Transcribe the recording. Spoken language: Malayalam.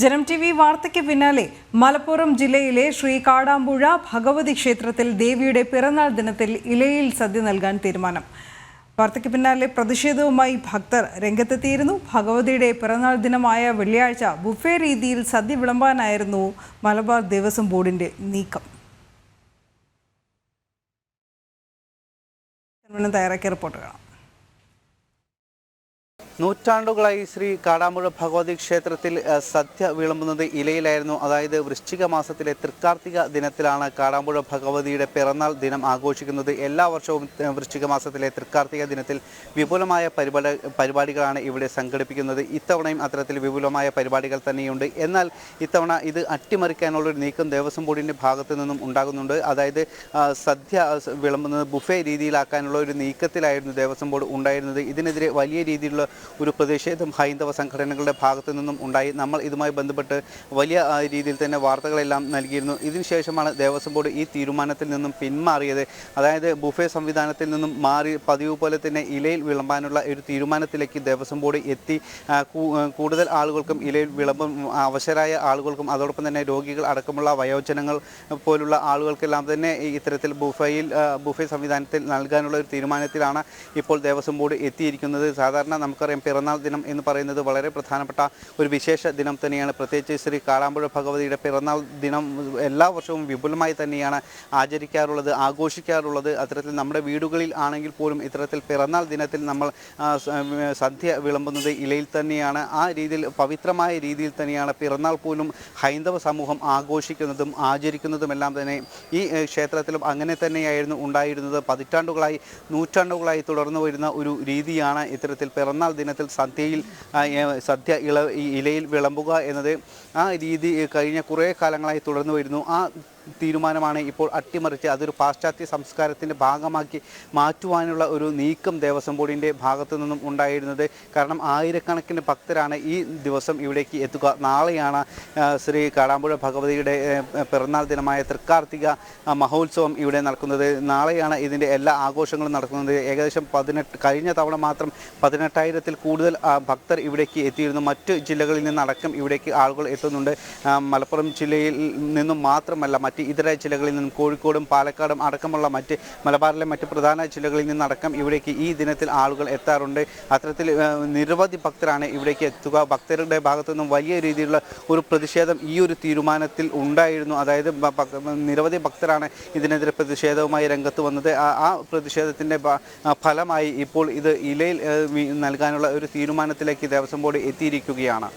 ജനം ടി വി വാർത്തയ്ക്ക് പിന്നാലെ മലപ്പുറം ജില്ലയിലെ ശ്രീ കാടാമ്പുഴ ഭഗവതി ക്ഷേത്രത്തിൽ ദേവിയുടെ പിറന്നാൾ ദിനത്തിൽ ഇലയിൽ സദ്യ നൽകാൻ തീരുമാനം. വാർത്തയ്ക്ക് പിന്നാലെ പ്രതിഷേധവുമായി ഭക്തർ രംഗത്തെത്തിയിരുന്നു. ഭഗവതിയുടെ പിറന്നാൾ ദിനമായ വെള്ളിയാഴ്ച ബുഫേ രീതിയിൽ സദ്യ വിളമ്പാനായിരുന്നു മലബാർ ദേവസ്വം ബോർഡിന്റെ നീക്കം. തയ്യാറാക്കിയ റിപ്പോർട്ട് കാണാം നൂറ്റാണ്ടുകളായി ശ്രീ കാടാമ്പുഴ ഭഗവതി ക്ഷേത്രത്തിൽ സദ്യ വിളമ്പുന്നത് ഇലയിലായിരുന്നു. അതായത് വൃശ്ചിക മാസത്തിലെ തൃക്കാർത്തിക ദിനത്തിലാണ് കാടാമ്പുഴ ഭഗവതിയുടെ പിറന്നാൾ ദിനം ആഘോഷിക്കുന്നത്. എല്ലാ വർഷവും വൃശ്ചിക മാസത്തിലെ തൃക്കാർത്തിക ദിനത്തിൽ വിപുലമായ പരിപാടി പരിപാടികളാണ് ഇവിടെ സംഘടിപ്പിക്കുന്നത്. ഇത്തവണയും അത്തരത്തിൽ വിപുലമായ പരിപാടികൾ തന്നെയുണ്ട്. എന്നാൽ ഇത്തവണ ഇത് അട്ടിമറിക്കാനുള്ള ഒരു നീക്കം ദേവസ്വം ബോർഡിന്റെ ഭാഗത്തു നിന്നും ഉണ്ടാകുന്നുണ്ട്. അതായത് സദ്യ വിളമ്പുന്നത് ബുഫേ രീതിയിലാക്കാനുള്ള ഒരു നീക്കത്തിലായിരുന്നു ദേവസ്വം ബോർഡ് ഉണ്ടായിരുന്നത്. ഇതിനെതിരെ വലിയ രീതിയിലുള്ള ഒരു പ്രതിഷേധം ഹൈന്ദവ സംഘടനകളുടെ ഭാഗത്തു നിന്നും ഉണ്ടായി. നമ്മൾ ഇതുമായി ബന്ധപ്പെട്ട് വലിയ രീതിയിൽ തന്നെ വാർത്തകളെല്ലാം നൽകിയിരുന്നു. ഇതിനുശേഷമാണ് ദേവസ്വം ബോർഡ് ഈ തീരുമാനത്തിൽ നിന്നും പിന്മാറിയത്. അതായത് ബുഫേ സംവിധാനത്തിൽ നിന്നും മാറി പതിവ് പോലെ തന്നെ ഇലയിൽ വിളമ്പാനുള്ള ഒരു തീരുമാനത്തിലേക്ക് ദേവസ്വം ബോർഡ് എത്തി. കൂടുതൽ ആളുകൾക്കും ഇലയിൽ വിളമ്പം അവശരായ ആളുകൾക്കും അതോടൊപ്പം തന്നെ രോഗികൾ അടക്കമുള്ള വയോജനങ്ങൾ പോലുള്ള ആളുകൾക്കെല്ലാം തന്നെ ഇത്തരത്തിൽ ബുഫയിൽ ബുഫേ സംവിധാനത്തിൽ നൽകാനുള്ള ഒരു തീരുമാനത്തിലാണ് ഇപ്പോൾ ദേവസ്വം ബോർഡ് എത്തിയിരിക്കുന്നത്. സാധാരണ നമുക്കറിയാം പിറന്നാൾ ദിനം എന്ന് പറയുന്നത് വളരെ പ്രധാനപ്പെട്ട ഒരു വിശേഷ ദിനം തന്നെയാണ്. പ്രത്യേകിച്ച് ശ്രീ കാളാമ്പുഴ ഭഗവതിയുടെ പിറന്നാൾ ദിനം എല്ലാ വർഷവും വിപുലമായി തന്നെയാണ് ആചരിക്കാറുള്ളത് ആഘോഷിക്കാറുള്ളത്. അത്തരത്തിൽ നമ്മുടെ വീടുകളിൽ ആണെങ്കിൽ പോലും ഇത്തരത്തിൽ പിറന്നാൾ ദിനത്തിൽ നമ്മൾ സദ്യ വിളമ്പുന്നത് ഇലയിൽ തന്നെയാണ്. ആ രീതിയിൽ പവിത്രമായ രീതിയിൽ തന്നെയാണ് പിറന്നാൾ പോലും ഹൈന്ദവ സമൂഹം ആഘോഷിക്കുന്നതും ആചരിക്കുന്നതുമെല്ലാം തന്നെ ഈ ക്ഷേത്രത്തിലും അങ്ങനെ തന്നെയായിരുന്നു ഉണ്ടായിരുന്നത്. പതിറ്റാണ്ടുകളായി നൂറ്റാണ്ടുകളായി തുടർന്നു വരുന്ന ഒരു രീതിയാണ് ഇത്തരത്തിൽ പിറന്നാൾ ദിനത്തിൽ സദ്യയിൽ സദ്യ ഇള ഇലയിൽ വിളമ്പുക എന്നത് ആ രീതി കഴിഞ്ഞ കുറേ കാലങ്ങളായി തുടർന്നു വരുന്നു. ആ തീരുമാനമാണ് ഇപ്പോൾ അട്ടിമറിച്ച് അതൊരു പാശ്ചാത്യ സംസ്കാരത്തിന്റെ ഭാഗമാക്കി മാറ്റുവാനുള്ള ഒരു നീക്കം ദേവസ്വം ബോർഡിന്റെ ഭാഗത്തു നിന്നും ഉണ്ടായിരുന്നത്. കാരണം ആയിരക്കണക്കിന് ഭക്തരാണ് ഈ ദിവസം ഇവിടേക്ക് എത്തുക. നാളെയാണ് ശ്രീ കാടാമ്പുഴ ഭഗവതിയുടെ പിറന്നാൾ ദിനമായ തൃക്കാർത്തിക മഹോത്സവം ഇവിടെ നടക്കുന്നത്. നാളെയാണ് ഇതിന്റെ എല്ലാ ആഘോഷങ്ങളും നടക്കുന്നത്. ഏകദേശം പതിനെട്ട് കഴിഞ്ഞ തവണ മാത്രം പതിനെട്ടായിരത്തിൽ കൂടുതൽ ഭക്തർ ഇവിടേക്ക് എത്തിയിരുന്നു. മറ്റ് ജില്ലകളിൽ നിന്നടക്കം ഇവിടേക്ക് ആളുകൾ എത്തുന്നുണ്ട്. മലപ്പുറം ജില്ലയിൽ നിന്നും മാത്രമല്ല മറ്റ് ഇതര ജില്ലകളിൽ നിന്നും കോഴിക്കോടും പാലക്കാടും അടക്കമുള്ള മറ്റ് മലബാറിലെ മറ്റ് പ്രധാന ജില്ലകളിൽ നിന്നടക്കം ഇവിടേക്ക് ഈ ദിനത്തിൽ ആളുകൾ എത്താറുണ്ട്. അത്തരത്തിൽ നിരവധി ഭക്തരാണ് ഇവിടേക്ക് എത്തുക. ഭക്തരുടെ ഭാഗത്തു നിന്നും വലിയ രീതിയിലുള്ള ഒരു പ്രതിഷേധം ഈ ഒരു തീരുമാനത്തിൽ ഉണ്ടായിരുന്നു. അതായത് നിരവധി ഭക്തരാണ് ഇതിനെതിരെ പ്രതിഷേധവുമായി രംഗത്ത് വന്നത്. ആ പ്രതിഷേധത്തിന്റെ ഫലമായി ഇപ്പോൾ ഇത് ഇലയിൽ നൽകാനുള്ള ഒരു തീരുമാനത്തിലേക്ക് ദേവസ്വം ബോർഡ് എത്തിയിരിക്കുകയാണ്.